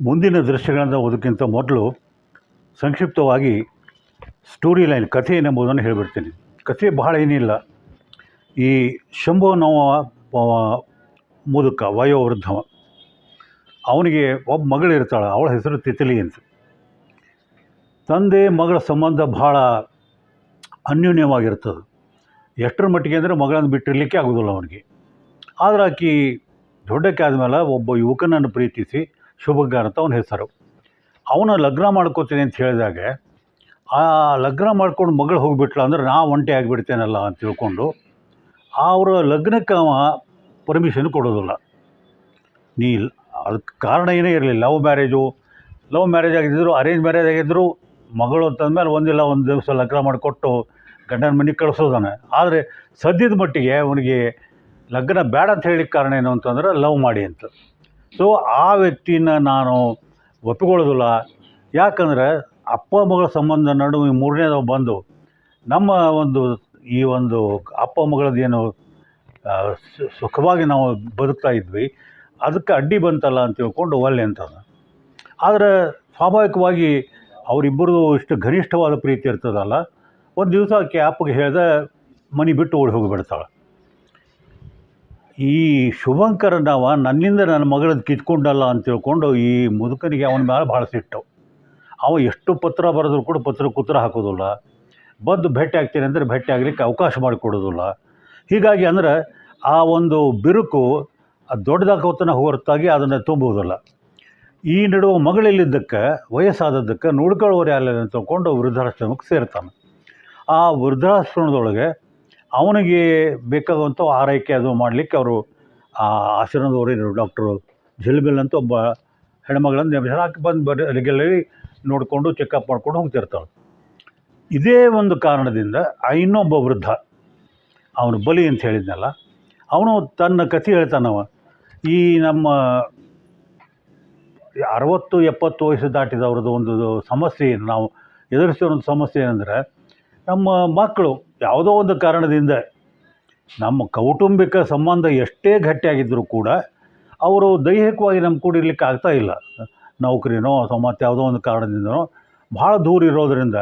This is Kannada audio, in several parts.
ಮುಂದಿನ ದೃಶ್ಯಗಳನ್ನು ಓದೋಕ್ಕಿಂತ ಮೊದಲು ಸಂಕ್ಷಿಪ್ತವಾಗಿ ಸ್ಟೋರಿ ಲೈನ್ ಕಥೆ ಏನೆಂಬುದನ್ನು ಹೇಳಿಬಿಡ್ತೀನಿ. ಕಥೆ ಬಹಳ ಏನಿಲ್ಲ. ಈ ಶಂಭು ನೋವ ಮುದುಕ, ವಯೋವೃದ್ಧವ, ಅವನಿಗೆ ಒಬ್ಬ ಮಗಳು ಇರ್ತಾಳೆ. ಅವಳ ಹೆಸರು ತಿತಿಲಿ ಅಂತ. ತಂದೆ, ಮಗಳ ಸಂಬಂಧ ಭಾಳ ಅನ್ಯೋನ್ಯವಾಗಿರ್ತದೆ. ಎಷ್ಟರ ಮಟ್ಟಿಗೆ ಅಂದರೆ ಮಗಳನ್ನು ಬಿಟ್ಟಿರಲಿಕ್ಕೆ ಆಗೋದಿಲ್ಲ ಅವನಿಗೆ. ಆದರೆ ಆಕೆ ದೊಡ್ಡಕ್ಕೆ ಆದಮೇಲೆ ಒಬ್ಬ ಯುವಕನನ್ನು ಪ್ರೀತಿಸಿ ಶುಭಗಾರ ಅಂತ ಅವನ ಹೆಸರು. ಅವನ ಲಗ್ನ ಮಾಡ್ಕೋತೀನಿ ಅಂತ ಹೇಳಿದಾಗ, ಆ ಲಗ್ನ ಮಾಡ್ಕೊಂಡು ಮಗಳು ಹೋಗಿಬಿಟ್ಲ ಅಂದ್ರೆ ನಾ ಒಂಟೆ ಆಗಿಬಿಡ್ತೇನಲ್ಲ ಅಂತ ತಿಳ್ಕೊಂಡು, ಅವರ ಲಗ್ನಕ್ಕೆ ಅವ ಪರ್ಮಿಷನ್ ಕೊಡೋದಿಲ್ಲ. ನೀ ಅದಕ್ಕೆ ಕಾರಣ ಏನೇ ಇರಲಿ ಲವ್ ಮ್ಯಾರೇಜು ಲವ್ ಮ್ಯಾರೇಜ್ ಆಗಿದ್ದರು ಅರೇಂಜ್ ಮ್ಯಾರೇಜ್ ಆಗಿದ್ದರು ಮಗಳು ಅಂತಂದಮೇಲೆ ಒಂದಿಲ್ಲ, ಒಂದು ದಿವಸ ಲಗ್ನ ಮಾಡಿಕೊಟ್ಟು ಗಂಡನ ಮನೆಗೆ ಕಳಿಸೋದಾನೆ. ಆದರೆ ಸದ್ಯದ ಮಟ್ಟಿಗೆ ಅವನಿಗೆ ಲಗ್ನ ಬೇಡ ಅಂತ ಹೇಳಿಕ್ಕೆ ಕಾರಣ ಏನು ಅಂತಂದ್ರೆ ಲವ್ ಮಾಡಿ ಅಂತ. ಸೊ ಆ ವ್ಯಕ್ತಿನ ನಾನು ಒಪ್ಪಿಕೊಳ್ಳೋದಿಲ್ಲ. ಯಾಕಂದರೆ ಅಪ್ಪ ಮಗಳ ಸಂಬಂಧ ನಡುವೆ ಮೂರನೇದವ ಬಂದು ನಮ್ಮ ಒಂದು ಈ ಒಂದು ಅಪ್ಪ ಮಗಳದ್ದೇನು ಸುಖವಾಗಿ ನಾವು ಬದುಕ್ತಾ ಇದ್ವಿ. ಅದಕ್ಕೆ ಅಡ್ಡಿ ಬಂತಲ್ಲ ಅಂತ ತಿಳ್ಕೊಂಡು ಒಲ್ಲೆ ಅಂತದ ಆದರೆ ಸ್ವಾಭಾವಿಕವಾಗಿ ಅವರಿಬ್ಬರದು ಇಷ್ಟು ಘನಿಷ್ಠವಾದ ಪ್ರೀತಿ ಇರ್ತದಲ್ಲ, ಒಂದು ದಿವಸ ಆಕೆ ಅಪ್ಪಗೆ ಹೇಳಿದೆ ಮನೆ ಬಿಟ್ಟು ಓಡಿ ಹೋಗಿಬಿಡ್ತಾಳೆ. ಈ ಶುಭಂಕರನವ ನನ್ನಿಂದ ನನ್ನ ಮಗಳದ್ದು ಕಿತ್ಕೊಂಡಲ್ಲ ಅಂತ ತಿಳ್ಕೊಂಡು ಈ ಮುದುಕನಿಗೆ ಅವನ ಮೇಲೆ ಭಾಳ ಸಿಟ್ಟು. ಅವ ಎಷ್ಟು ಪತ್ರ ಬರೆದ್ರು ಕೂಡ ಪತ್ರ ಕುತ್ರ ಹಾಕೋದಿಲ್ಲ. ಬಂದು ಭೇಟಿ ಆಗ್ತೀನಿ ಅಂದರೆ ಭೇಟಿ ಆಗಲಿಕ್ಕೆ ಅವಕಾಶ ಮಾಡಿಕೊಡೋದಿಲ್ಲ ಹೀಗಾಗಿ ಅಂದರೆ ಆ ಒಂದು ಬಿರುಕು ದೊಡ್ಡದಾಗೋತನ ಹೊರತಾಗಿ ಅದನ್ನು ತುಂಬುವುದಿಲ್ಲ. ಈ ನಡುವ ಮಗಳಲ್ಲಿದ್ದಕ್ಕೆ, ವಯಸ್ಸಾದದ್ದಕ್ಕೆ ನೋಡ್ಕೊಳ್ಳೋರು ಯಾರು ಅಂತ ತಿಳ್ಕೊಂಡು ವೃದ್ಧಾಶ್ರಮಕ್ಕೆ ಸೇರ್ತಾನೆ. ಆ ವೃದ್ಧಾಶ್ರಮದೊಳಗೆ ಅವನಿಗೆ ಬೇಕಾಗುವಂಥ ಆರೈಕೆ ಅದು ಮಾಡಲಿಕ್ಕೆ ಅವರು ಆಶ್ರಮದವರು ಡಾಕ್ಟ್ರು ಜಿಲ್ಬಿಲ್ ಅಂತ ಒಬ್ಬ ಹೆಣ್ಮಗಳನ್ನು ನೇಮಿಸ್ಯಾರ ಆಕೆ ಬಂದು ಬರೀ ರೆಗ್ಯುಲರಿ ನೋಡಿಕೊಂಡು ಚೆಕಪ್ ಮಾಡ್ಕೊಂಡು ಹೋಗ್ತಿರ್ತಾಳೆ. ಇದೇ ಒಂದು ಕಾರಣದಿಂದ ಇನ್ನೊಬ್ಬ ವೃದ್ಧ, ಅವನು ಬಲಿ ಅಂತ ಹೇಳಿದ್ನಲ್ಲ, ಅವನು ತನ್ನ ಕಥೆ ಹೇಳ್ತಾನವ ಈ ನಮ್ಮ ಅರವತ್ತು ಎಪ್ಪತ್ತು ವಯಸ್ಸು ದಾಟಿದವ್ರದ್ದು ಒಂದು ಸಮಸ್ಯೆ ಏನು? ನಾವು ಎದುರಿಸಿರೋ ಒಂದು ಸಮಸ್ಯೆ ಏನಂದರೆ, ನಮ್ಮ ಮಕ್ಕಳು ಯಾವುದೋ ಒಂದು ಕಾರಣದಿಂದ ನಮ್ಮ ಕೌಟುಂಬಿಕ ಸಂಬಂಧ ಎಷ್ಟೇ ಗಟ್ಟಿಯಾಗಿದ್ದರೂ ಕೂಡ ಅವರು ದೈಹಿಕವಾಗಿ ನಮ್ಮ ಕೂಡಿರ್ಲಿಕ್ಕೆ ಆಗ್ತಾ ಇಲ್ಲ. ನೌಕರಿನೋ ಅಥವಾ ಮತ್ತು ಯಾವುದೋ ಒಂದು ಕಾರಣದಿಂದನೋ ಭಾಳ ದೂರ ಇರೋದರಿಂದ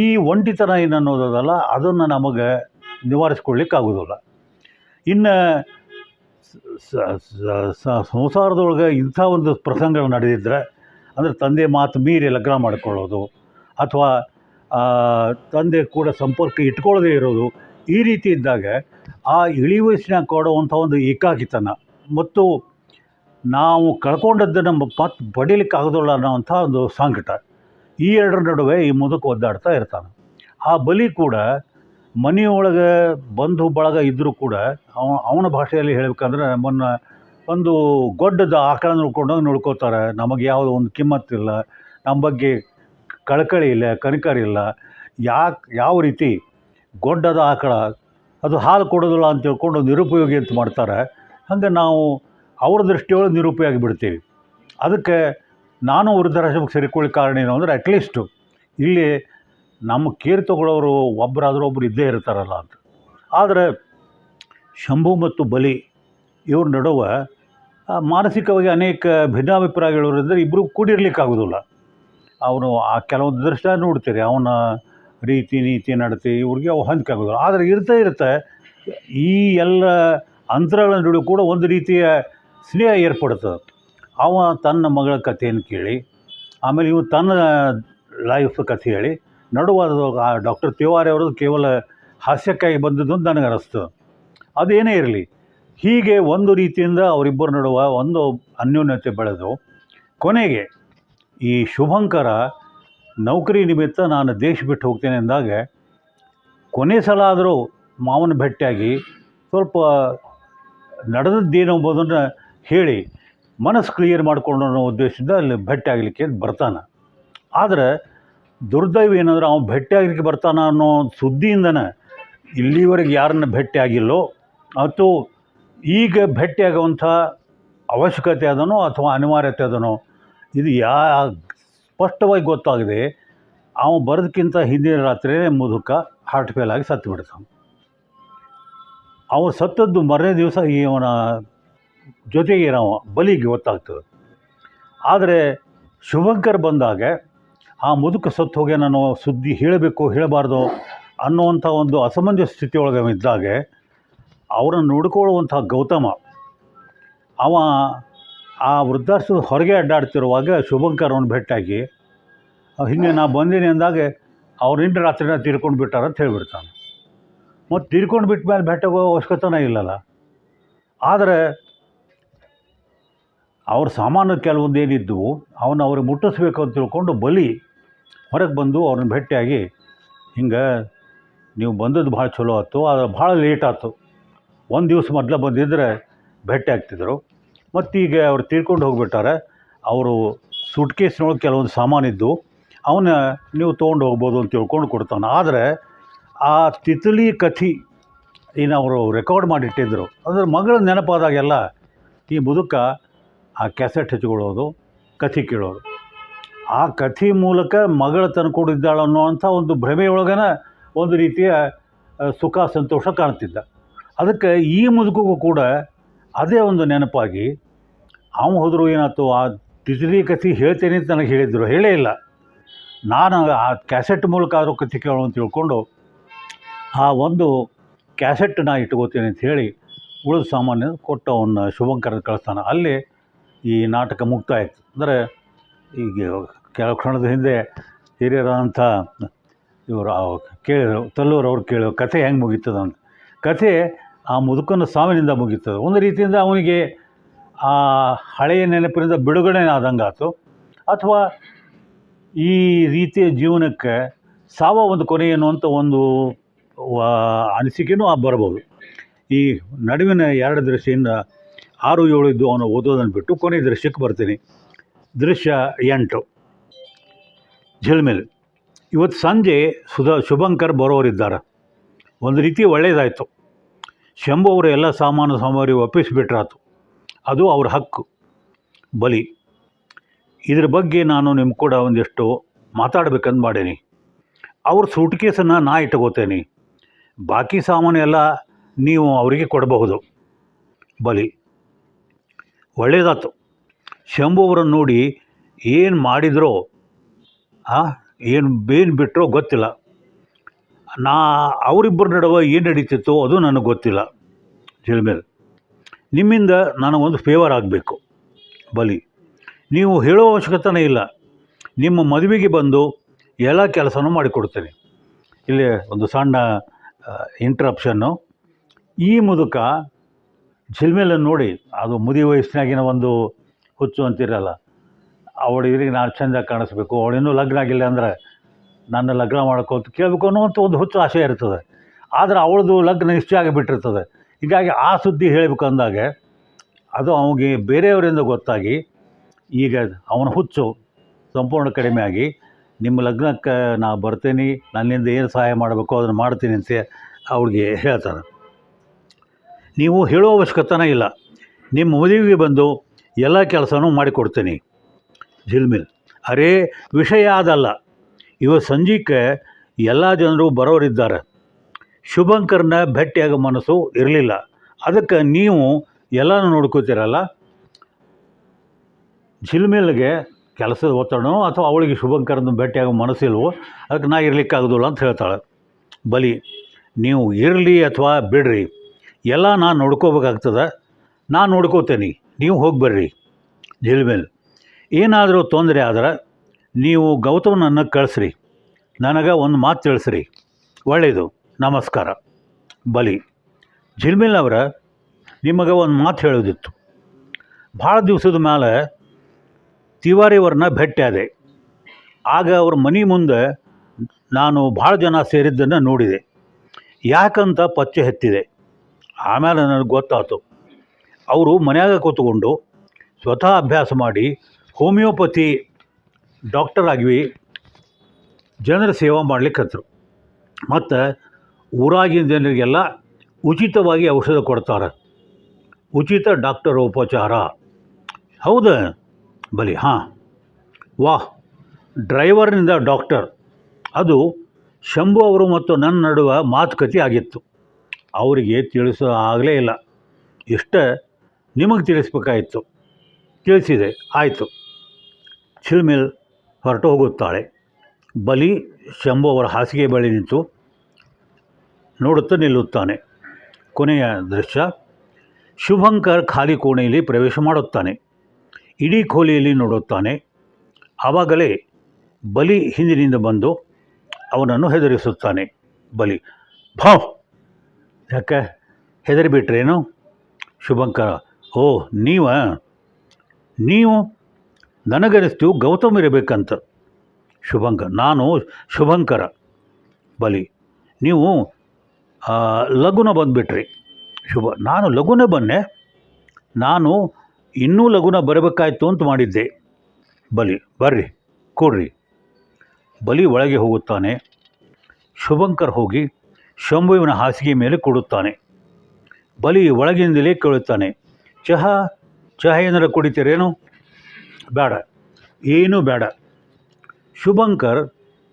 ಈ ಒಂಟಿತನ ಏನು ಅನ್ನೋದಲ್ಲ ಅದನ್ನು ನಮಗೆ ನಿವಾರಿಸ್ಕೊಳ್ಳಿಕ್ಕೆ ಆಗೋದಿಲ್ಲ. ಇನ್ನು ಸಂಸಾರದೊಳಗೆ ಇಂಥ ಒಂದು ಪ್ರಸಂಗಗಳು ನಡೆದಿದ್ದರೆ ಅಂದರೆ ತಂದೆ ಮಾತು ಮೀರಿ ಲಗ್ನ ಮಾಡಿಕೊಳ್ಳೋದು ಅಥವಾ ತಂದೆ ಕೂಡ ಸಂಪರ್ಕ ಇಟ್ಕೊಳ್ಳದೇ ಇರೋದು ಈ ರೀತಿ ಇದ್ದಾಗ ಆ ಇಳಿ ವಯಸ್ಸಿನಾಗ ಕೊಡುವಂಥ ಒಂದು ಏಕಾಕಿತನ ಮತ್ತು ನಾವು ಕಳ್ಕೊಂಡದ್ದನ್ನು ಮತ್ತೆ ಪಡೀಲಿಕ್ಕೆ ಆಗೋದಿಲ್ಲ ಅನ್ನೋವಂಥ ಒಂದು ಸಂಕಟ. ಈ ಎರಡರ ನಡುವೆ ಈ ಮುದುಕ ಒದ್ದಾಡ್ತಾ ಇರ್ತಾನೆ. ಆ ಬಲಿ ಕೂಡ ಮನೆಯೊಳಗೆ ಬಂಧು ಬಳಗ ಇದ್ದರೂ ಕೂಡ ಅವ, ಅವನ ಭಾಷೆಯಲ್ಲಿ ಹೇಳಬೇಕಂದ್ರೆ ನಮ್ಮನ್ನು ಒಂದು ಗೊಡ್ಡದ ಆಕಳ ನೋಡ್ಕೊಂಡಾಗ ನೋಡ್ಕೋತಾರೆ. ನಮಗೆ ಯಾವುದೋ ಒಂದು ಕಿಮ್ಮತ್ತಿಲ್ಲ. ನಮ್ಮ ಬಗ್ಗೆ ಕಳಕಳಿ ಇಲ್ಲ ಕನಿಕರ ಇಲ್ಲ, ಯಾಕೆ, ಯಾವ ರೀತಿ ಗೊಡ್ಡದ ಆಕಳ, ಅದು ಹಾಲು ಕೊಡೋದಿಲ್ಲ ಅಂತ ತಿಳ್ಕೊಂಡು ನಿರುಪಯೋಗಿ ಅಂತ ಮಾಡ್ತಾರೆ, ಹಂಗೆ ನಾವು ಅವ್ರ ದೃಷ್ಟಿಯೊಳಗೆ ನಿರುಪಯೋಗಿ ಬಿಡ್ತೀವಿ. ಅದಕ್ಕೆ ನಾನು ವೃದ್ಧಾಶ್ರಮಕ್ಕೆ ಸೇರಿಕೊಳ್ಳಿ ಕಾರಣ ಏನು ಅಂದರೆ ಅಟ್ಲೀಸ್ಟು ಇಲ್ಲಿ ನಮ್ಮ ಕೇರ್ ತಗೊಳ್ಳೋರು ಒಬ್ಬರಾದರೂ ಒಬ್ಬರು ಇದ್ದೇ ಇರ್ತಾರಲ್ಲ ಅಂತ. ಆದರೆ ಶಂಭು ಮತ್ತು ಬಲಿ ಇವ್ರ ನಡುವೆ ಮಾನಸಿಕವಾಗಿ ಅನೇಕ ಭಿನ್ನಾಭಿಪ್ರಾಯಗಳಿರೋದ್ರಿಂದ ಇಬ್ಬರು ಕೂಡಿರ್ಲಿಕ್ಕೆ ಅವನು ಆ ಕೆಲವೊಂದು ದೃಶ್ಯ ನೋಡ್ತೀರಿ, ಅವನ ರೀತಿ ನೀತಿ ನಡತೆ, ಇವ್ರಿಗೆ ಅವು ಹಂಚಿಕೆ ಆಗೋದಿಲ್ಲ. ಆದರೆ ಇರ್ತಾ ಇರುತ್ತೆ, ಈ ಎಲ್ಲ ಅಂತರಗಳ ನಡುವೆ ಕೂಡ ಒಂದು ರೀತಿಯ ಸ್ನೇಹ ಏರ್ಪಡ್ತದೆ ಅವ ತನ್ನ ಮಗಳ ಕಥೆಯನ್ನು ಕೇಳಿ, ಆಮೇಲೆ ಇವು ತನ್ನ ಲೈಫ್ ಕಥೆ ಹೇಳಿ, ನಡುವಾದ ಡಾಕ್ಟರ್ ತಿವಾರಿ ಅವರದ್ದು ಕೇವಲ ಹಾಸ್ಯಕ್ಕಾಗಿ ಬಂದದ್ದು ಅಂತ ನನಗೆ ಅನ್ನಿಸ್ತದೆ ಅದೇನೇ ಇರಲಿ, ಹೀಗೆ ಒಂದು ರೀತಿಯಿಂದ ಅವರಿಬ್ಬರ ನಡುವ ಒಂದು ಅನ್ಯೋನ್ಯತೆ ಬೆಳೆದು, ಕೊನೆಗೆ ಈ ಶುಭಂಕರ ನೌಕರಿ ನಿಮಿತ್ತ ನಾನು ದೇಶ ಬಿಟ್ಟು ಹೋಗ್ತೇನೆ ಅಂದಾಗ ಕೊನೆ ಸಲ ಆದರೂ ಮಾವನ ಭೇಟಿಯಾಗಿ ಸ್ವಲ್ಪ ನಡೆದದ್ದೇನೆಂಬುದನ್ನು ಹೇಳಿ ಮನಸ್ಸು ಕ್ಲಿಯರ್ ಮಾಡಿಕೊಂಡು ಅನ್ನೋ ಉದ್ದೇಶದಿಂದ ಅಲ್ಲಿ ಭೇಟಿಯಾಗಲಿಕ್ಕೆ ಬರ್ತಾನೆ. ಆದರೆ ದುರ್ದೈವ ಏನಂದ್ರೆ ಅವನು ಭೇಟಿಯಾಗಲಿಕ್ಕೆ ಬರ್ತಾನೆ ಅನ್ನೋ ಸುದ್ದಿಯಿಂದನೇ ಇಲ್ಲಿವರೆಗೆ ಯಾರನ್ನ ಭೇಟಿಯಾಗಿಲ್ಲೋ ಅಥವಾ ಈಗ ಭೇಟಿಯಾಗುವಂಥ ಅವಶ್ಯಕತೆ ಅದನೋ ಅಥವಾ ಅನಿವಾರ್ಯತೆ ಅದನೋ ಇದು ಯಾ ಸ್ಪಷ್ಟವಾಗಿ ಗೊತ್ತಾಗದೆ. ಅವ ಬರೋದಕ್ಕಿಂತ ಹಿಂದಿನ ರಾತ್ರಿಯೇ ಮುದುಕ ಹಾರ್ಟ್ ಫೇಲ್ ಆಗಿ ಸತ್ತು ಬಿಡ್ತಾನೆ. ಅವನು ಸತ್ತದ್ದು ಮರನೇ ದಿವಸ ಈ ಅವನ ಜೊತೆಗೆ ನಾವು ಬಲಿಗೆ ಗೊತ್ತಾಗ್ತದೆ. ಆದರೆ ಶುಭಂಕರ್ ಬಂದಾಗ, ಆ ಮುದುಕ ಸತ್ತು ಹೋಗಿ ನಾನು ಸುದ್ದಿ ಹೇಳಬೇಕು ಹೇಳಬಾರ್ದು ಅನ್ನುವಂಥ ಒಂದು ಅಸಮಂಜಸ ಸ್ಥಿತಿಯೊಳಗೆ ಇದ್ದಾಗ, ಅವರನ್ನು ನೋಡ್ಕೊಳ್ಳುವಂಥ ಗೌತಮ, ಅವ ಆ ವೃದ್ಧಾಶ್ರಮದ ಹೊರಗೆ ಅಡ್ಡಾಡ್ತಿರುವಾಗ ಶುಭಂಕರ್ ಅವನು ಭೇಟಿಯಾಗಿ, ಹಿಂಗೆ ನಾ ಬಂದೀನಿ ಅಂದಾಗ ಅವ್ರು ಇಂಟು ರಾತ್ರಿನ ತೀರ್ಕೊಂಡು ಬಿಟ್ಟಾರ ಅಂತ ಹೇಳ್ಬಿಡ್ತಾನೆ. ಮತ್ತು ತೀರ್ಕೊಂಡು ಬಿಟ್ಟ ಮೇಲೆ ಭೇಟಿಯಾಗೋ ಅವಶ್ಯಕತೆನೇ ಇಲ್ಲಲ್ಲ. ಆದರೆ ಅವ್ರ ಸಾಮಾನು ಕೆಲವೊಂದು ಏನಿದ್ದವು ಅವನ್ನ ಅವ್ರಿಗೆ ಮುಟ್ಟಿಸ್ಬೇಕು ಅಂತ ತಿಳ್ಕೊಂಡು ಬಲಿ ಹೊರಗೆ ಬಂದು ಅವ್ರನ್ನ ಭೇಟಿಯಾಗಿ, ಹಿಂಗೆ ನೀವು ಬಂದದ್ದು ಭಾಳ ಚಲೋ ಆಯ್ತು, ಆದರೆ ಭಾಳ ಲೇಟ್ ಆಯ್ತು. ಒಂದು ದಿವಸ ಮೊದಲು ಬಂದಿದ್ದರೆ ಭೇಟಿ ಆಗ್ತಿದ್ರು. ಮತ್ತೀಗ ಅವ್ರು ತೀರ್ಕೊಂಡು ಹೋಗ್ಬಿಟ್ಟಾರೆ. ಅವರು ಸುಟ್ಕೇಸ್ನೊಳಗೆ ಕೆಲವೊಂದು ಸಾಮಾನಿದ್ದು, ಅವನ್ನ ನೀವು ತೊಗೊಂಡು ಹೋಗ್ಬೋದು ಅಂತ ತಿಳ್ಕೊಂಡು ಕೊಡ್ತಾನೆ. ಆದರೆ ಆ ತಿತಲಿ ಕಥಿ ಏನು ಅವರು ರೆಕಾರ್ಡ್ ಮಾಡಿಟ್ಟಿದ್ದರು ಅದ್ರ ಮಗಳ ನೆನಪಾದಾಗೆಲ್ಲ ಈ ಮುದುಕ ಆ ಕ್ಯಾಸೆಟ್ ಹಚ್ಕೊಳ್ಳೋದು, ಕಥೆ ಕೇಳೋದು. ಆ ಕಥೆ ಮೂಲಕ ಮಗಳ ಇದ್ದಾಳೆ ಅನ್ನೋವಂಥ ಒಂದು ಭ್ರಮೆಯೊಳಗನ ಒಂದು ರೀತಿಯ ಸುಖ, ಸಂತೋಷ ಕಾಣ್ತಿದ್ದ. ಅದಕ್ಕೆ ಈ ಮುದುಕಿಗೂ ಕೂಡ ಅದೇ ಒಂದು ನೆನಪಾಗಿ ಅವ ಹೋದರೂ ಏನಾಯ್ತು? ಆ ತಿಜಲಿ ಕಥೆ ಹೇಳ್ತೇನೆ ಅಂತ ನನಗೆ ಹೇಳಿದ್ರು. ಹೇಳೇ ಇಲ್ಲ. ನಾನು ಆ ಕ್ಯಾಸೆಟ್ ಮೂಲಕ ಆದರೂ ಕಥೆ ಕೇಳೋ ಅಂತ ತಿಳ್ಕೊಂಡು ಆ ಒಂದು ಕ್ಯಾಸೆಟ್ ನಾ ಇಟ್ಕೋತೀನಿ ಅಂತ ಹೇಳಿ ಉಳಿದ ಸಾಮಾನ್ಯ ಕೊಟ್ಟು ಅವನ್ನ ಶುಭಂಕರ ಕಳಿಸ್ತಾನೆ. ಅಲ್ಲಿ ಈ ನಾಟಕ ಮುಕ್ತಾಯ ಆಯ್ತು ಅಂದರೆ ಈಗ ಕೆಲವು ಕ್ಷಣದ ಹಿಂದೆ ಹಿರಿಯರಾದಂಥ ಇವರು ಕೇಳಿದರು, ತಲ್ಲೂರು ಅವ್ರು ಕೇಳೋ ಕಥೆ ಹೆಂಗೆ ಮುಗೀತದ ಅಂತ. ಕಥೆ ಆ ಮುದುಕನ ಸಾವಿನಿಂದ ಮುಗೀತದೆ. ಒಂದು ರೀತಿಯಿಂದ ಅವನಿಗೆ ಆ ಹಳೆಯ ನೆನಪಿನಿಂದ ಬಿಡುಗಡೆ ಆದಂಗೆ ಆಯ್ತು ಅಥವಾ ಈ ರೀತಿಯ ಜೀವನಕ್ಕೆ ಸಾವ ಒಂದು ಕೊನೆ ಅನ್ನುವಂಥ ಒಂದು ಅನಿಸಿಕೆನೂ ಬರಬಹುದು ಈ ನಡುವಿನ ಎರಡು ದೃಶ್ಯದಿಂದ ಆರು ಏಳು ಇದ್ದು ಅವನು ಓದೋದನ್ನು ಬಿಟ್ಟು ಕೊನೆ ದೃಶ್ಯಕ್ಕೆ ಬರ್ತೀನಿ. ದೃಶ್ಯ ಎಂಟು. ಝಿಲ್ಮಿಲ್. ಇವತ್ತು ಸಂಜೆ ಸುಧಾ, ಶುಭಂಕರ್ ಬರೋರಿದ್ದಾರೆ ಒಂದು ರೀತಿ ಒಳ್ಳೆಯದಾಯಿತು ಶಂಭು ಅವರು ಎಲ್ಲ ಸಾಮಾನು ಸಾಮಾರಿ ಒಪ್ಪಿಸಿಬಿಟ್ರಾತು ಅದು ಅವ್ರ ಹಕ್ಕು. ಬಲಿ, ಇದ್ರ ಬಗ್ಗೆ ನಾನು ನಿಮ್ಮ ಕೂಡ ಒಂದಿಷ್ಟು ಮಾತಾಡ್ಬೇಕಂದು ಮಾಡೀನಿ. ಅವ್ರ ಸೂಟ್ಕೇಸನ್ನು ನಾ ಇಟ್ಕೋತೇನೆ. ಬಾಕಿ ಸಾಮಾನು ಎಲ್ಲ ನೀವು ಅವರಿಗೆ ಕೊಡಬಹುದು. ಬಲಿ ಒಳ್ಳೆಯದಾತು ಶಂಭು ಅವರನ್ನು ನೋಡಿ ಏನು ಮಾಡಿದ್ರೋ ಏನು ಏನು ಬಿಟ್ಟರೋ ಗೊತ್ತಿಲ್ಲ. ನಾ ಅವರಿಬ್ಬರ ನಡುವೆ ಏನು ನಡೀತಿತ್ತೋ ಅದು ನನಗೆ ಗೊತ್ತಿಲ್ಲ. ಜಿಲ್ಮೇಲ್ ನಿಮ್ಮಿಂದ ನನಗೊಂದು ಫೇವರ್ ಆಗಬೇಕು. ಬಲಿ. ನೀವು ಹೇಳೋ ಅವಶ್ಯಕತೆನೇ ಇಲ್ಲ. ನಿಮ್ಮ ಮದುವೆಗೆ ಬಂದು ಎಲ್ಲ ಕೆಲಸನೂ ಮಾಡಿಕೊಡ್ತೇನೆ. ಇಲ್ಲಿ ಒಂದು ಸಣ್ಣ ಇಂಟ್ರಪ್ಷನ್ನು ಈ ಮುದುಕ ಜಿಲ್ಮೇಲನ್ನು ನೋಡಿ, ಅದು ಮುದಿ ವಯಸ್ಸಿನಾಗಿನ ಒಂದು ಹುಚ್ಚು ಅಂತಿರಲ್ಲ, ಅವಳ ಇದ್ರಿಗೆ ನಾನು ಚೆಂದ ಕಾಣಿಸ್ಬೇಕು ಅವಳಿನ್ನೂ ಲಗ್ನ ಆಗಿಲ್ಲ ಅಂದರೆ ನನ್ನ ಲಗ್ನ ಮಾಡ್ಕೋತ ಕೇಳಬೇಕು ಅನ್ನುವಂಥ ಒಂದು ಹುಚ್ಚು ಆಸೆ ಇರ್ತದೆ. ಆದರೆ ಅವಳದು ಲಗ್ನ ನಿಶ್ಚಯ ಆಗಿಬಿಟ್ಟಿರ್ತದೆ. ಹೀಗಾಗಿ ಆ ಸುದ್ದಿ ಹೇಳಬೇಕು ಅಂದಾಗ ಅದು ಅವನಿಗೆ ಬೇರೆಯವರಿಂದ ಗೊತ್ತಾಗಿ ಈಗ ಅವನ ಹುಚ್ಚು ಸಂಪೂರ್ಣ ಕಡಿಮೆ ಆಗಿ, ನಿಮ್ಮ ಲಗ್ನಕ್ಕೆ ನಾ ಬರ್ತೀನಿ, ನನ್ನಿಂದ ಏನು ಸಹಾಯ ಮಾಡಬೇಕು ಅದನ್ನು ಮಾಡ್ತೀನಿ ಅಂತ ಅವ್ಳಿಗೆ ಹೇಳ್ತಾರೆ ನೀವು ಹೇಳೋ ಅವಶ್ಯಕತೆನೇ ಇಲ್ಲ. ನಿಮ್ಮ ಮದುವೆಗೆ ಬಂದು ಎಲ್ಲ ಕೆಲಸನೂ ಮಾಡಿಕೊಡ್ತೀನಿ. ಝಿಲ್ಮಿಲ್. ಅರೇ ವಿಷಯ ಅದಲ್ಲ. ಇವತ್ತು ಸಂಜೆಗೆ ಎಲ್ಲ ಜನರು ಬರೋರಿದ್ದಾರೆ. ಶುಭಂಕರ್ನ ಭೇಟಿಯಾಗೋ ಮನಸ್ಸು ಇರಲಿಲ್ಲ. ಅದಕ್ಕೆ ನೀವು ಎಲ್ಲನೂ ನೋಡ್ಕೋತೀರಲ್ಲ? ಝಿಲ್ಮಿಲ್ಗೆ ಕೆಲಸದ ಒತ್ತಡನೋ ಅಥವಾ ಅವಳಿಗೆ ಶುಭಂಕರನ ಭೇಟಿಯಾಗೋ ಮನಸ್ಸಿಲ್ವೋ, ಅದಕ್ಕೆ ನಾ ಇರಲಿಕ್ಕಾಗೋದಿಲ್ಲ ಅಂತ ಹೇಳ್ತಾಳೆ. ಬಲಿ, ನೀವು ಇರಲಿ ಅಥವಾ ಬಿಡ್ರಿ. ಎಲ್ಲ ನಾನು ನೋಡ್ಕೋಬೇಕಾಗ್ತದೆ. ನಾನು ನೋಡ್ಕೋತೇನೆ. ನೀವು ಹೋಗಿ ಬರ್ರಿ. ಜಿಲ್ಮೇಲ್ ಏನಾದರೂ ತೊಂದರೆ ಆದ್ರೆ ನೀವು ಗೌತಮನನ್ನು ಕಳಿಸ್ರಿ. ನನಗೆ ಒಂದು ಮಾತು ತಿಳಿಸ್ರಿ. ಒಳ್ಳೆಯದು ನಮಸ್ಕಾರ. ಬಲಿ ಜಿಲ್ಮಿಲ್ನವರ ನಿಮಗೆ ಒಂದು ಮಾತು ಹೇಳೋದಿತ್ತು. ಭಾಳ ದಿವಸದ ಮೇಲೆ ತಿವಾರಿಯವ್ರನ್ನ ಭೇಟಿಯಾದೆ ಆಗ ಅವ್ರ ಮನೆ ಮುಂದೆ ನಾನು ಭಾಳ ಜನ ಸೇರಿದ್ದನ್ನು ನೋಡಿದೆ. ಯಾಕಂತ ಪಚ್ಚೆ ಹೆತ್ತಿದೆ. ಆಮೇಲೆ ನನಗೆ ಗೊತ್ತಾಯ್ತು ಅವರು ಮನೆಯಾಗ ಕೂತ್ಕೊಂಡು ಸ್ವತಃ ಅಭ್ಯಾಸ ಮಾಡಿ ಹೋಮಿಯೋಪತಿ ಡಾಕ್ಟರ್ ಆಗಿ ಜನರ ಸೇವೆ ಮಾಡ್ಲಿಕ್ಕತ್ತರು ಮತ್ತು ಊರಾಗಿನ ಜನರಿಗೆಲ್ಲ ಉಚಿತವಾಗಿ ಔಷಧ ಕೊಡ್ತಾರೆ. ಉಚಿತ ಡಾಕ್ಟರ್ ಉಪಚಾರ. ಹೌದಾ. ಬಲಿ, ಹಾಂ. ವಾಹ್. ಡ್ರೈವರ್ನಿಂದ ಡಾಕ್ಟರ್. ಅದು ಶಂಭು ಅವರು ಮತ್ತು ನನ್ನ ನಡುವೆ ಮಾತುಕತೆ ಆಗಿತ್ತು. ಅವರಿಗೆ ತಿಳಿಸೋ ಆಗಲೇ ಇಲ್ಲ. ಇಷ್ಟೇ ನಿಮಗೆ ತಿಳಿಸ್ಬೇಕಾಯಿತು. ತಿಳಿಸಿದೆ. ಆಯಿತು. ಚಿಲ್ಮಿಲ್ ಹೊರಟು ಹೋಗುತ್ತಾಳೆ ಬಲಿ, ಶಂಭು ಅವರ ಹಾಸಿಗೆ ಬಳಿ ನಿಂತು ನೋಡುತ್ತಾ ನಿಲ್ಲುತ್ತಾನೆ. ಕೊನೆಯ ದೃಶ್ಯ. ಶುಭಂಕರ್ ಖಾಲಿ ಕೋಣೆಯಲ್ಲಿ ಪ್ರವೇಶ ಮಾಡುತ್ತಾನೆ. ಇಡೀ ಕೋಲಿಯಲ್ಲಿ ನೋಡುತ್ತಾನೆ. ಆವಾಗಲೇ ಬಲಿ ಹಿಂದಿನಿಂದ ಬಂದು ಅವನನ್ನು ಹೆದರಿಸುತ್ತಾನೆ. ಬಲಿ. ಭಾವ್! ಯಾಕೆ? ಹೆದರಿಬಿಟ್ರೇನು? ಶುಭಂಕರ. ಓ, ನೀವ? ನೀವು ನನಗನಿಸ್ತು ಗೌತಮ್ ಇರಬೇಕಂತ. ಶುಭಂಕರ್. ನಾನು ಶುಭಂಕರ. ಬಲಿ. ನೀವು ಲಘುನ ಬಂದುಬಿಟ್ರಿ. ಶುಭ. ನಾನು ಲಘುನ ಬನ್ನೆ ನಾನು ಇನ್ನೂ ಲಘುನ ಬರಬೇಕಾಯ್ತು ಅಂತ ಮಾಡಿದ್ದೆ. ಬಲಿ, ಬರ್ರಿ, ಕೊಡ್ರಿ. ಬಲಿ ಒಳಗೆ ಹೋಗುತ್ತಾನೆ. ಶುಭಂಕರ್ ಹೋಗಿ ಶಂಭುವಿನ ಹಾಸಿಗೆ ಮೇಲೆ ಕೊಡುತ್ತಾನೆ. ಬಲಿ ಒಳಗಿಂದಲೇ ಕೇಳುತ್ತಾನೆ. ಚಹಾ ಚಹಾ ಏನಾರ ಕುಡಿತೀರೇನು? ಬೇಡ, ಏನೂ ಬೇಡ. ಶುಭಂಕರ್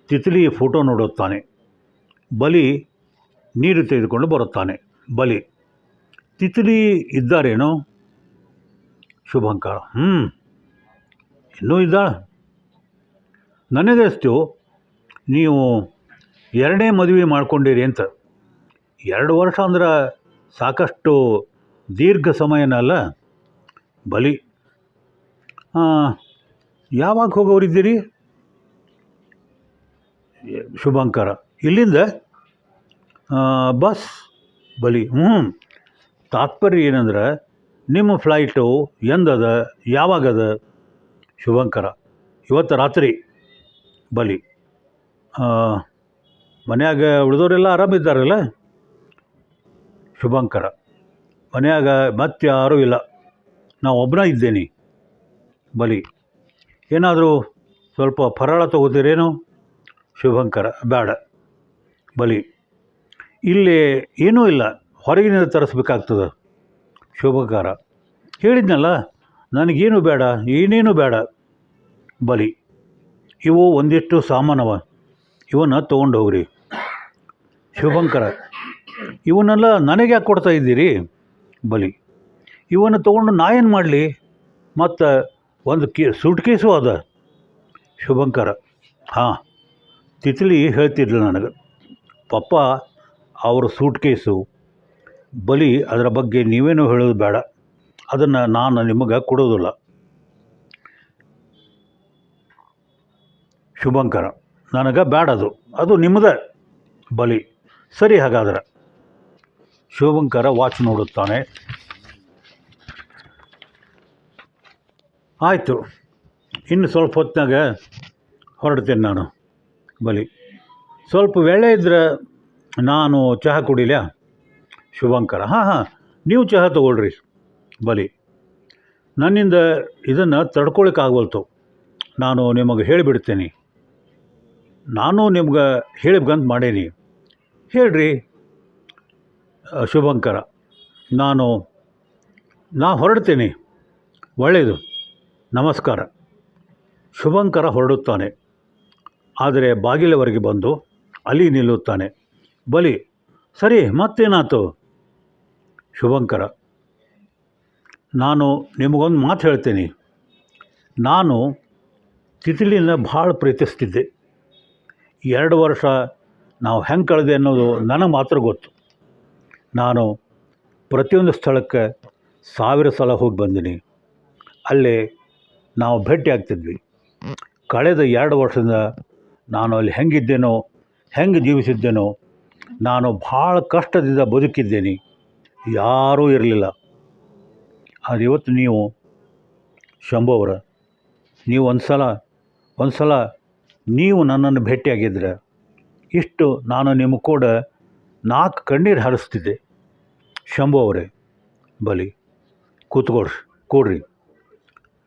ತಿತ್ಲಿ ಫೋಟೋ ನೋಡುತ್ತಾನೆ. ಬಲಿ ನೀರು ತೆಗೆದುಕೊಂಡು ಬರುತ್ತಾನೆ. ಬಲಿ. ತಿತ್ಲಿ ಇದ್ದಾರೇನು? ಶುಭಂಕರ್ ಹ್ಞೂ ಇನ್ನೂ ಇದ್ದಾಳ ನನಗಷ್ಟು ನೀವು ಎರಡೇ ಮದುವೆ ಮಾಡ್ಕೊಂಡಿರಿ ಅಂತ. ಎರಡು ವರ್ಷ ಅಂದ್ರೆ ಸಾಕಷ್ಟು ದೀರ್ಘ ಸಮಯನಲ್ಲ ಬಲಿ. ಯಾವಾಗ ಹೋಗೋರಿದ್ದೀರಿ? ಶುಭಂಕರ ಇಲ್ಲಿಂದ? ಬಸ್ ಬಲಿ ಹ್ಞೂ ತಾತ್ಪರ್ಯ ಏನಂದ್ರೆ ನಿಮ್ಮ ಫ್ಲೈಟು ಎಂದದ, ಯಾವಾಗದ? ಶುಭಂಕರ. ಇವತ್ತು ರಾತ್ರಿ ಬಲಿ ಮನ್ಯಾಗ ಉಳಿದವರೆಲ್ಲ ಆರಾಮಿದ್ದಾರಲ್ಲ? ಶುಭಂಕರ. ಮನೆಯಾಗ ಮತ್ತೆ ಯಾರೂ ಇಲ್ಲ. ನಾವು ಒಬ್ಬನ ಇದ್ದೇನೆ ಬಲಿ ಏನಾದರೂ ಸ್ವಲ್ಪ ಫರಾಳ ತಗೋತೀರೇನು? ಶುಭಂಕರ. ಬೇಡ ಬಲಿ ಇಲ್ಲಿ ಏನೂ ಇಲ್ಲ. ಹೊರಗಿನಿಂದ ತರಿಸ್ಬೇಕಾಗ್ತದೆ. ಶೋಭಕಾರ. ಹೇಳಿದ್ನಲ್ಲ, ನನಗೇನು ಬೇಡ, ಏನೇನು ಬೇಡ. ಬಲಿ, ಇವು ಒಂದಿಷ್ಟು ಸಾಮಾನವ. ಇವನ್ನ ತೊಗೊಂಡು ಹೋಗ್ರಿ. ಶುಭಂಕರ, ಇವನ್ನೆಲ್ಲ ನನಗೆ ಯಾಕೆ ಕೊಡ್ತಾ ಇದ್ದೀರಿ? ಬಲಿ, ಇವನ್ನು ತೊಗೊಂಡು ನಾ ಏನು ಮಾಡಲಿ? ಮತ್ತು ಒಂದು ಕೇ, ಸೂಟ್ ಕೇಸು ಅದ. ಶುಭಂಕರ, ಹಾಂ, ತಿತ್ಲಿ ಹೇಳ್ತಿದ್ಲು ನನಗೆ. ಪಪ್ಪ ಅವ್ರ ಸೂಟ್ ಕೇಸು ಬಲಿ ಅದರ ಬಗ್ಗೆ ನೀವೇನೂ ಹೇಳೋದು ಬೇಡ. ಅದನ್ನು ನಾನು ನಿಮಗೆ ಕೊಡೋದಿಲ್ಲ. ಶುಭಂಕರ. ನನಗೆ ಬೇಡ ಅದು. ಅದು ನಿಮ್ಮದೇ ಬಲಿ. ಸರಿ ಹಾಗಾದ್ರೆ. ಶುಭಂಕರ ವಾಚ್ ನೋಡುತ್ತಾನೆ. ಆಯಿತು. ಇನ್ನು ಸ್ವಲ್ಪ ಹೊತ್ತಿನಾಗ ಹೊರಡ್ತೇನೆ ನಾನು ಬಲಿ. ಸ್ವಲ್ಪ ವೇಳೆ ಇದ್ದರೆ ನಾನು ಚಹಾ ಕುಡಿಲ ಶುಭಂಕರ. ಹಾಂ ಹಾಂ, ನೀವು ಚಹಾ ತಗೊಳ್ರಿ, ಬಲಿ. ನನ್ನಿಂದ ಇದನ್ನು ತಡ್ಕೊಳಕ್ಕಾಗವಲ್ತು. ನಾನು ನಿಮಗೆ ಹೇಳಿಬಿಡ್ತೇನೆ. ನಾನು ನಿಮ್ಗೆ ಹೇಳಿಬೇಕಂತ ಮಾಡೇನಿ. ಹೇಳ್ರಿ, ಶುಭಂಕರ. ನಾನು, ನಾ ಹೊರಡ್ತೀನಿ. ಒಳ್ಳೆಯದು ನಮಸ್ಕಾರ. ಶುಭಂಕರ ಹೊರಡುತ್ತಾನೆ. ಆದರೆ ಬಾಗಿಲವರೆಗೆ ಬಂದು ಅಲ್ಲಿ ನಿಲ್ಲುತ್ತಾನೆ. ಬಲಿ, ಸರಿ, ಮತ್ತೇನಾಯ್ತು? ಶುಭಂಕರ, ನಾನು ನಿಮಗೊಂದು ಮಾತು ಹೇಳ್ತೀನಿ. ನಾನು ತಿತಿಲಿನ ಭಾಳ ಪ್ರೀತಿಸ್ತಿದ್ದೆ. ಎರಡು ವರ್ಷ ನಾವು ಹೆಂಗೆ ಕಳೆದೆ ಅನ್ನೋದು ನನಗೆ ಮಾತ್ರ ಗೊತ್ತು. ನಾನು ಪ್ರತಿಯೊಂದು ಸ್ಥಳಕ್ಕೆ ಸಾವಿರ ಸಲ ಹೋಗಿ ಬಂದೀನಿ. ಅಲ್ಲಿ ನಾವು ಭೇಟಿ ಆಗ್ತಿದ್ವಿ. ಕಳೆದ ಎರಡು ವರ್ಷದಿಂದ ನಾನು ಅಲ್ಲಿ ಹೆಂಗಿದ್ದೇನೋ, ಹೆಂಗೆ ಜೀವಿಸಿದ್ದೇನೋ ನಾನು ಭಾಳ ಕಷ್ಟದಿಂದ ಬದುಕಿದ್ದೇನೆ. ಯಾರೂ ಇರಲಿಲ್ಲ. ಆದರೆ ಇವತ್ತು ನೀವು, ಶಂಭು ಅವರ, ನೀವು ಒಂದು ಸಲ ಒಂದು ಸಲ ನೀವು ನನ್ನನ್ನು ಭೇಟಿಯಾಗಿದ್ದರೆ ಇಷ್ಟು ನಾನು ನಿಮ್ಮ ಕೂಡ ನಾಲ್ಕು ಕಣ್ಣೀರು ಹರಿಸ್ತಿದ್ದೆ. ಶಂಭು ಅವರೇ, ಬಲಿ ಕೂತ್ಕೊಡ್ರಿ ಕೂಡ್ರಿ.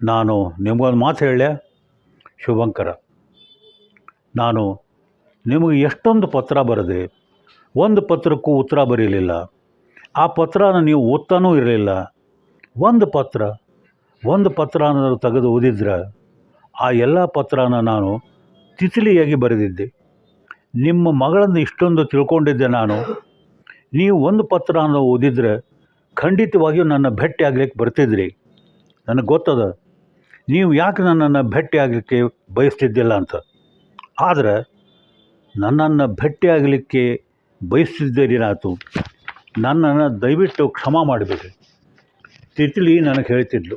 ನಾನು ನಿಮಗೊಂದು ಮಾತು ಹೇಳಲೆ ಶುಭಂಕರ. ನಾನು ನಿಮಗೆ ಎಷ್ಟೊಂದು ಪತ್ರ ಬರೆದೆ. ಒಂದು ಪತ್ರಕ್ಕೂ ಉತ್ತರ ಬರೀಲಿಲ್ಲ. ಆ ಪತ್ರನ ನೀವು ಓದ್ತಾನೂ ಇರಲಿಲ್ಲ. ಒಂದು ಪತ್ರ ಒಂದು ಪತ್ರ ಅನ್ನೋದು ತೆಗೆದು ಓದಿದ್ರೆ ಆ ಎಲ್ಲ ಪತ್ರನ ನಾನು ತಿತಿಲಿಯಾಗಿ ಬರೆದಿದ್ದೆ. ನಿಮ್ಮ ಮಗಳನ್ನು ಇಷ್ಟೊಂದು ತಿಳ್ಕೊಂಡಿದ್ದೆ ನಾನು. ನೀವು ಒಂದು ಪತ್ರ ಅನ್ನೋ ಓದಿದ್ರೆ ಖಂಡಿತವಾಗಿಯೂ ನನ್ನ ಭೆಟ್ಟಿ ಆಗ್ಲಿಕ್ಕೆ ಬರ್ತಿದ್ರಿ. ನನಗೆ ಗೊತ್ತದ, ನೀವು ಯಾಕೆ ನನ್ನನ್ನು ಭೇಟಿಯಾಗಲಿಕ್ಕೆ ಬಯಸ್ತಿದ್ದಿಲ್ಲ ಅಂತ. ಆದರೆ ನನ್ನನ್ನು ಭೇಟಿಯಾಗಲಿಕ್ಕೆ ಬಯಸ್ತಿದ್ದೇನೇನಾಯ್ತು ನನ್ನನ್ನು ದಯವಿಟ್ಟು ಕ್ಷಮ ಮಾಡಿಬಿಡಿ ತಿತ್ಲಿ ನನಗೆ ಹೇಳ್ತಿದ್ಲು.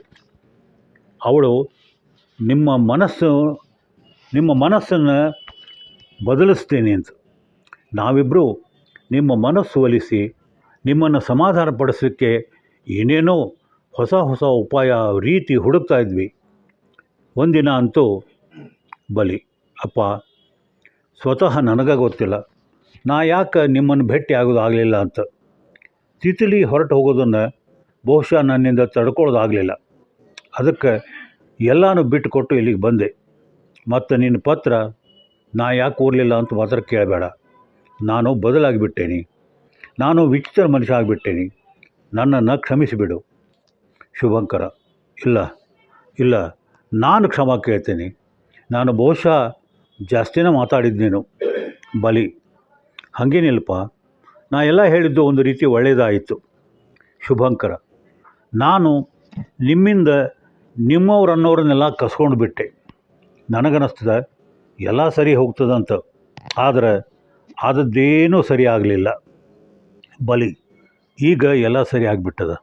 ಅವಳು, ನಿಮ್ಮ ಮನಸ್ಸು, ನಿಮ್ಮ ಮನಸ್ಸನ್ನು ಬದಲಿಸ್ತೇನೆ ಅಂತ ನಾವಿಬ್ಬರು ನಿಮ್ಮ ಮನಸ್ಸು ಒಲಿಸಿ, ನಿಮ್ಮನ್ನು ಸಮಾಧಾನ ಪಡಿಸೋಕ್ಕೆ ಏನೇನೋ ಹೊಸ ಹೊಸ ಉಪಾಯ, ರೀತಿ ಹುಡುಕ್ತಾ ಇದ್ವಿ. ಒಂದಿನ ಅಂತೂ ಬಲಿ. ಅಪ್ಪ, ಸ್ವತಃ ನನಗೆ ಗೊತ್ತಿಲ್ಲ. ನಾ ಯಾಕೆ ನಿಮ್ಮನ್ನು ಭೇಟಿ ಆಗೋದು ಆಗಲಿಲ್ಲ ಅಂತ. ತಿತಿಲಿ ಹೊರಟು ಹೋಗೋದನ್ನು ಬಹುಶಃ ನನ್ನಿಂದ ತಡ್ಕೊಳ್ಳೋದಾಗಲಿಲ್ಲ ಅದಕ್ಕೆ ಎಲ್ಲನೂ ಬಿಟ್ಟುಕೊಟ್ಟು ಇಲ್ಲಿಗೆ ಬಂದೆ. ಮತ್ತು ನಿನ್ನ ಪತ್ರ ನಾ ಯಾಕೆ ಓದಲಿಲ್ಲ ಅಂತ ಮಾತ್ರ ಕೇಳಬೇಡ. ನಾನು ಬದಲಾಗಿಬಿಟ್ಟೇನಿ. ನಾನು ವಿಚಿತ್ರ ಮನುಷ್ಯ ಆಗಿಬಿಟ್ಟೇನಿ. ನನ್ನನ್ನು ಕ್ಷಮಿಸಿಬಿಡು. ಶುಭಂಕರ. ಇಲ್ಲ ಇಲ್ಲ, ನಾನು ಕ್ಷಮ ಕೇಳ್ತೇನೆ. ನಾನು ಬಹುಶಃ ಜಾಸ್ತಿನೇ ಮಾತಾಡಿದ್ದೇನು ಬಲಿ. ಹಾಗೇನಿಲ್ಲಪ್ಪ ನಾ ಎಲ್ಲ ಹೇಳಿದ್ದು ಒಂದು ರೀತಿ ಒಳ್ಳೆಯದಾಯಿತು ಶುಭಂಕರ. ನಾನು ನಿಮ್ಮಿಂದ ನಿಮ್ಮವ್ರನ್ನೋರನ್ನೆಲ್ಲ ಕಸ್ಕೊಂಡು ಬಿಟ್ಟೆ. ನನಗನ್ನಿಸ್ತದೆ ಎಲ್ಲ ಸರಿ ಹೋಗ್ತದಂತ. ಆದರೆ ಆದದ್ದೇನೂ ಸರಿ ಆಗಲಿಲ್ಲ. ಬಲಿ, ಈಗ ಎಲ್ಲ ಸರಿ ಆಗಿಬಿಟ್ಟದ.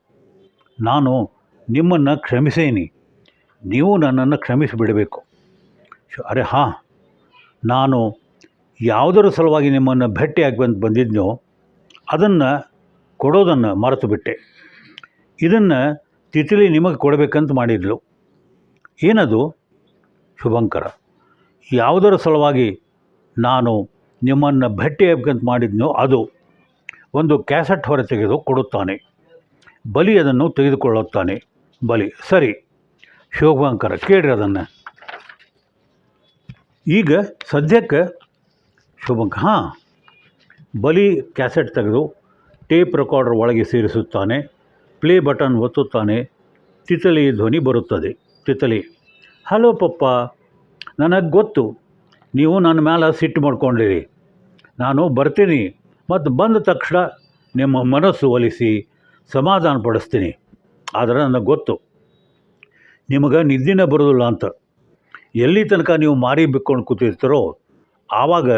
ನಾನು ನಿಮ್ಮನ್ನು ಕ್ಷಮಿಸೇನಿ. ನೀವು ನನ್ನನ್ನು ಕ್ಷಮಿಸಿಬಿಡಬೇಕು. ಅರೆ ಹಾಂ. ನಾನು ಯಾವುದರ ಸಲುವಾಗಿ ನಿಮ್ಮನ್ನು ಭೇಟಿಯಾಗಿ ಬಂದು ಬಂದಿದ್ನೋ ಅದನ್ನು ಕೊಡೋದನ್ನು ಮರೆತು ಬಿಟ್ಟೆ. ಇದನ್ನು ತಿತಿಲಿ ನಿಮಗೆ ಕೊಡಬೇಕಂತ ಮಾಡಿದ್ಲು. ಏನದು? ಶುಭಂಕರ. ಯಾವುದರ ಸಲುವಾಗಿ ನಾನು ನಿಮ್ಮನ್ನು ಭೇಟಿಯಾಗಬೇಕಂತ ಮಾಡಿದ್ನೋ ಅದು ಒಂದು ಕ್ಯಾಸೆಟ್ ಹೊರ ತೆಗೆದು ಕೊಡುತ್ತಾನೆ. ಬಲಿ ಅದನ್ನು ತೆಗೆದುಕೊಳ್ಳುತ್ತಾನೆ. ಬಲಿ. ಸರಿ. ಶಿವಭಂಕರ ಕೇಳಿರಿ ಅದನ್ನು. ಈಗ ಸದ್ಯಕ್ಕೆ ಶುಭಂಕ ಹಾಂ ಬಲಿ ಕ್ಯಾಸೆಟ್ ತೆಗೆದು ಟೇಪ್ ರೆಕಾರ್ಡರ್ ಒಳಗೆ ಸೇರಿಸುತ್ತಾನೆ. Play button ಒತ್ತುತ್ತಾನೆ. ತಿತಲಿ ಧ್ವನಿ ಬರುತ್ತದೆ. ತಿತಲಿ, ಹಲೋ ಪಪ್ಪ, ನನಗೆ ಗೊತ್ತು. ನೀವು ನನ್ನ ಮೇಲೆ ಸಿಟ್ಟು ಮಾಡ್ಕೊಂಡಿರಿ. ನಾನು ಬರ್ತೀನಿ ಮತ್ತು ಬಂದ ತಕ್ಷಣ ನಿಮ್ಮ ಮನಸ್ಸು ಒಲಿಸಿ ಸಮಾಧಾನ ಪಡಿಸ್ತೀನಿ. ಆದರೆ ನನಗೆ ಗೊತ್ತು. ನಿಮಗೆ ನಿದ್ದಿನ ಬರೋದಿಲ್ಲ ಅಂತ. ಎಲ್ಲಿ ತನಕ ನೀವು ಮಾರಿ ಬಿಕ್ಕೊಂಡು ಕೂತಿರ್ತೀರೋ, ಆವಾಗ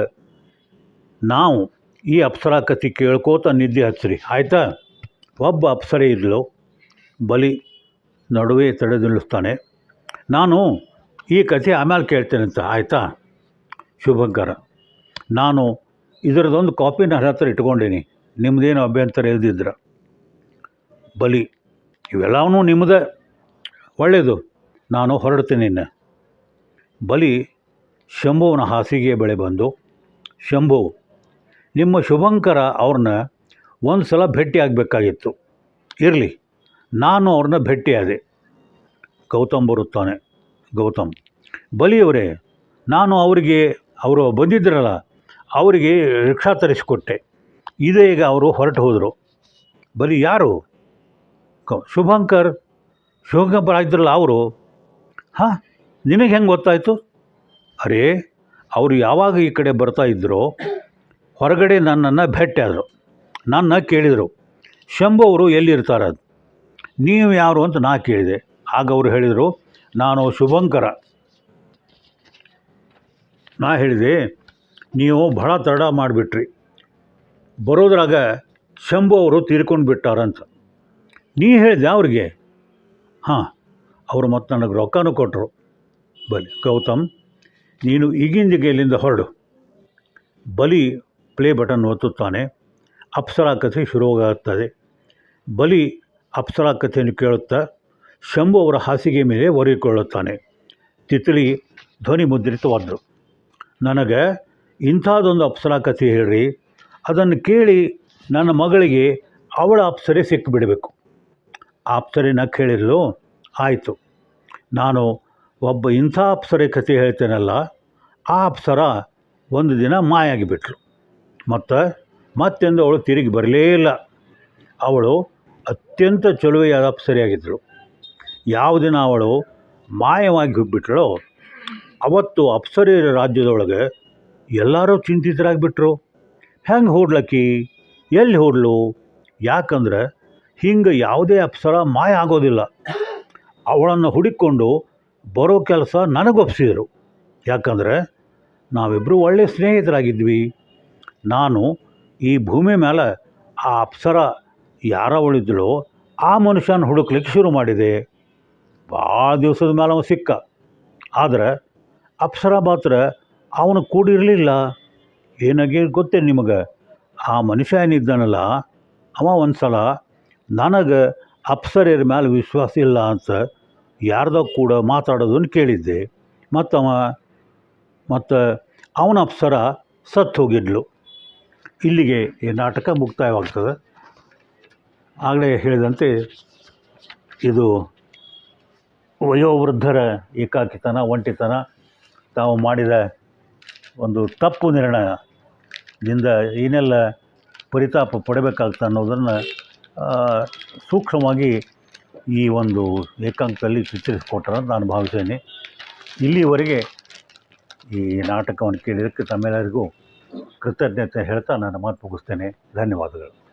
ನಾವು ಈ ಅಪ್ಸರ ಕಥೆ ಕೇಳ್ಕೋತ ನಿದ್ದೆ ಹಚ್ಚಿರಿ. ಆಯಿತಾ? ಒಬ್ಬ ಅಪ್ಸರೆ ಇದ್ಲು. ಬಲಿ ನಡುವೆ ತಡೆ ನಿಲ್ಲಿಸ್ತಾನೆ. ನಾನು ಈ ಕಥೆ ಆಮೇಲೆ ಕೇಳ್ತೇನೆ ಅಂತ. ಆಯಿತಾ? ಶುಭಂಕರ. ನಾನು ಇದರದೊಂದು ಕಾಪಿ ನನ್ನ ಹತ್ರ ಇಟ್ಕೊಂಡೀನಿ. ನಿಮ್ಮದೇನು ಅಭ್ಯಂತರ ಇಲ್ದಿದ್ರ. ಬಲಿ ಇವೆಲ್ಲವೂ ನಿಮ್ಮದೇ ಒಳ್ಳೆಯದು ನಾನು ಹೊರಡ್ತೀನಿ ನಿನ್ನ. ಬಲಿ, ಶಂಭುವನ ಹಾಸಿಗೆ ಬೆಳೆ ಬಂದು, ಶಂಭು ನಿಮ್ಮ ಶುಭಂಕರ ಅವ್ರನ್ನ ಒಂದು ಸಲ ಭೇಟಿ ಆಗಬೇಕಾಗಿತ್ತು ಇರಲಿ, ನಾನು ಅವ್ರನ್ನ ಭೇಟಿಯಾದೆ. ಗೌತಮ್ ಬರುತ್ತಾನೆ. ಗೌತಮ್, ಬಲಿಯವರೇ, ನಾನು ಅವರಿಗೆ, ಅವರು ಬಂದಿದ್ದರಲ್ಲ ಅವರಿಗೆ ರಿಕ್ಷಾ ತರಿಸಿಕೊಟ್ಟೆ. ಇದೇ ಈಗ ಅವರು ಹೊರಟು ಹೋದರು. ಬಲಿ ಯಾರು? ಶುಭಂಕರ್ ಶುಭಂಕರ್ ಆಗಿದ್ರಲ್ಲ ಅವರು? ಹಾಂ, ನಿನಗೆ ಹೆಂಗೆ ಗೊತ್ತಾಯಿತು? ಅರೇ, ಅವರು ಯಾವಾಗ ಈ ಕಡೆ ಬರ್ತಾ ಇದ್ದರೋ ಹೊರಗಡೆ ನನ್ನನ್ನು ಭೇಟಿಯಾದರು. ನನ್ನ ಕೇಳಿದರು, ಶಂಭು ಅವರು ಎಲ್ಲಿರ್ತಾರೆ? ನೀವು ಯಾರು? ಅಂತ ನಾ ಕೇಳಿದೆ. ಆಗ ಅವರು ಹೇಳಿದರು, ನಾನು ಶುಭಂಕರ. ನಾ ಹೇಳಿದೆ, ನೀವು ಬಹಳ ತಡ ಮಾಡಿಬಿಟ್ರಿ. ಬರೋದ್ರಾಗ ಶಂಭು ಅವರು ತೀರ್ಕೊಂಡು ಬಿಟ್ಟಾರಂತ ನೀ ಹೇಳಿದೆ ಅವ್ರಿಗೆ? ಹಾಂ, ಅವರು ಮತ್ತು ನನಗೆ ರೊಕ್ಕನೂ ಕೊಟ್ಟರು ಬಲಿ ಗೌತಮ್, ನೀನು ಈಗಿಂದಿಗೆ ಇಲ್ಲಿಂದ ಹೊರಡು. ಬಲಿ ಪ್ಲೇ ಬಟನ್ ಒತ್ತುತ್ತಾನೆ, ಅಪ್ಸರಾ ಕಥೆ ಶುರುವಾಗುತ್ತದೆ. ಬಲಿ ಅಪ್ಸರಾ ಕಥೆಯನ್ನು ಕೇಳುತ್ತಾ ಶಂಭು ಅವರ ಹಾಸಿಗೆ ಮೇಲೆ ಒರೆಯಿಕೊಳ್ಳುತ್ತಾನೆ ತಿತ್ಲಿ ಧ್ವನಿ ಮುದ್ರಿತವಾದರು ನನಗೆ ಇಂಥದ್ದೊಂದು ಅಪ್ಸರಾ ಕಥೆ ಹೇಳ್ರಿ, ಅದನ್ನು ಕೇಳಿ ನನ್ನ ಮಗಳಿಗೆ ಅವಳ ಅಪ್ಸರೆ ಸಿಕ್ಕಿಬಿಡಬೇಕು ಅಪ್ಸರೆ ನಕ್ ಹೇಳಿದ್ಲು ಆಯಿತು. ನಾನು ಒಬ್ಬ ಇಂಥ ಅಪ್ಸರೆ ಕಥೆ ಹೇಳ್ತೇನಲ್ಲ, ಆ ಅಪ್ಸರ ಒಂದು ದಿನ ಮಾಯಾಗಿಬಿಟ್ಲು ಮತ್ತು ಮತ್ತೆಂದು ಅವಳು ತಿರುಗಿ ಬರಲೇ ಇಲ್ಲ. ಅವಳು ಅತ್ಯಂತ ಚಲುವೆಯಾದ ಅಪ್ಸರೆಯಾಗಿದ್ದಳು. ಯಾವ ದಿನ ಅವಳು ಮಾಯವಾಗಿ ಹೋಗ್ಬಿಟ್ಳೋ ಅವತ್ತು ಅಪ್ಸರೆಯರ ರಾಜ್ಯದೊಳಗೆ ಎಲ್ಲರೂ ಚಿಂತಿತರಾಗಿಬಿಟ್ರು. ಹೆಂಗೆ ಹೋಡ್ಲಕ್ಕಿ ಎಲ್ಲಿ ಹೋಡ್ಲು ಯಾಕಂದ್ರೆ ಹಿಂಗೆ ಯಾವುದೇ ಅಪ್ಸರ ಮಾಯ ಆಗೋದಿಲ್ಲ. ಅವಳನ್ನು ಹುಡುಕೊಂಡು ಬರೋ ಕೆಲಸ ನನಗೊಪ್ಸಿದರು. ಯಾಕಂದರೆ ನಾವಿಬ್ಬರು ಒಳ್ಳೆಯ ಸ್ನೇಹಿತರಾಗಿದ್ವಿ. ನಾನು ಈ ಭೂಮಿ ಮೇಲೆ ಆ ಅಪ್ಸರ ಯಾರ ಉಳಿದ್ಲೋ ಆ ಮನುಷ್ಯನ ಹುಡುಕ್ಲಿಕ್ಕೆ ಶುರು ಮಾಡಿದೆ. ಭಾಳ ದಿವಸದ ಮೇಲೆ ಅವ ಸಿಕ್ಕ. ಆದರೆ ಅಪ್ಸರ ಮಾತ್ರ ಅವನು ಕೂಡಿರಲಿಲ್ಲ. ಏನಾಗಿ ಗೊತ್ತೇ ನಿಮಗೆ? ಆ ಮನುಷ್ಯ ಏನಿದ್ದಾನಲ್ಲ, ಅವ ಒಂದು ಸಲ ನನಗೆ ಅಪ್ಸರೆಯರ ಮೇಲೆ ವಿಶ್ವಾಸ ಇಲ್ಲ ಅಂತ ಯಾರ್ದೋ ಕೂಡ ಮಾತಾಡೋದನ್ನು ಕೇಳಿದ್ದೆ. ಮತ್ತವ, ಮತ್ತು ಅವನ ಅಪ್ಸರ ಸತ್ತು ಹೋಗಿದ್ಲು ಇಲ್ಲಿಗೆ ಈ ನಾಟಕ ಮುಕ್ತಾಯವಾಗ್ತದೆ. ಆಗಲೇ ಹೇಳಿದಂತೆ ಇದು ವಯೋವೃದ್ಧರ ಏಕಾಕಿತನ, ಒಂಟಿತನ, ತಾವು ಮಾಡಿದ ಒಂದು ತಪ್ಪು ನಿರ್ಣಯದಿಂದ ಏನೆಲ್ಲ ಪರಿತಾಪ ಪಡಬೇಕಾಗ್ತದೆ ಅನ್ನೋದನ್ನು ಸೂಕ್ಷ್ಮವಾಗಿ ಈ ಒಂದು ಏಕಾಂಕದಲ್ಲಿ ಚಿತ್ರಿಸಿಕೊಟ್ಟರೆ ನಾನು ಭಾವಿಸ್ತೇನೆ ಇಲ್ಲಿವರೆಗೆ ಈ ನಾಟಕವನ್ನು ಕೇಳಿದ್ದಕ್ಕೆ ತಮ್ಮೆಲ್ಲರಿಗೂ ಕೃತಜ್ಞತೆ ಹೇಳ್ತಾ ನನ್ನ ಮಾತು ಮುಗಿಸ್ತೇನೆ. ಧನ್ಯವಾದಗಳು.